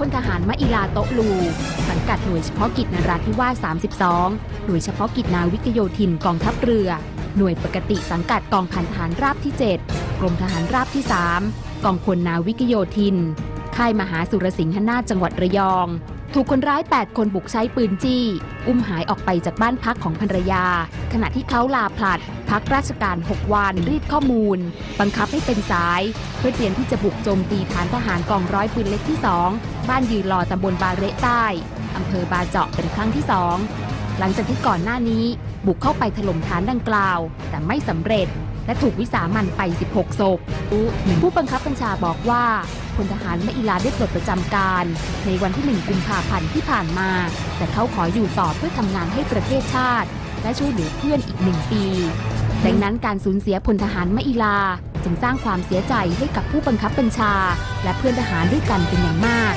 พลทหารมะอิลาโตลู สังกัดหน่วยเฉพาะกิจนราธิวาส 32 หน่วยเฉพาะกิจนาวิกโยธินกองทัพเรือ หน่วยปกติสังกัดกองพันทหารราบที่ 7 กรมทหารราบที่ 3 กองพลนาวิกโยธิน ค่ายมหาสุรสิงหนาถจังหวัดระยอง ถูกคนร้าย 8 คนบุกใช้ปืนจี้ อุ้มหายออกไปจากบ้านพักของภรรยา ขณะที่เขาลาผลัด พักราชการ 6 วันรีดข้อมูล บังคับให้เป็นสาย เพื่อเตรียมที่จะบุกโจมตีฐานทหารกองร้อยปืนเล็กที่ 2 บ้านยืนรอตำบลบาเระใต้อำเภอบาเจาะเป็นครั้งที่ 2 หลังจากที่ก่อนหน้านี้ บุกเข้าไปถล่มฐานดังกล่าว แต่ไม่สำเร็จและถูกวิสามันไป 16 ศพ ผู้บังคับบัญชาบอกว่า พลทหารมาอิลาได้ปลดประจำการ ในวันที่ 1 กุมภาพันธ์ที่ผ่านมา แต่เขาขออยู่ต่อเพื่อทำงานให้ประเทศชาติ และช่วยเหลือเพื่อนอีกหนึ่งปี ดังนั้นการสูญเสียพลทหารมาอิลา จึงสร้างความเสียใจให้กับผู้บังคับบัญชา และเพื่อนทหารด้วยกันเป็นอย่างมาก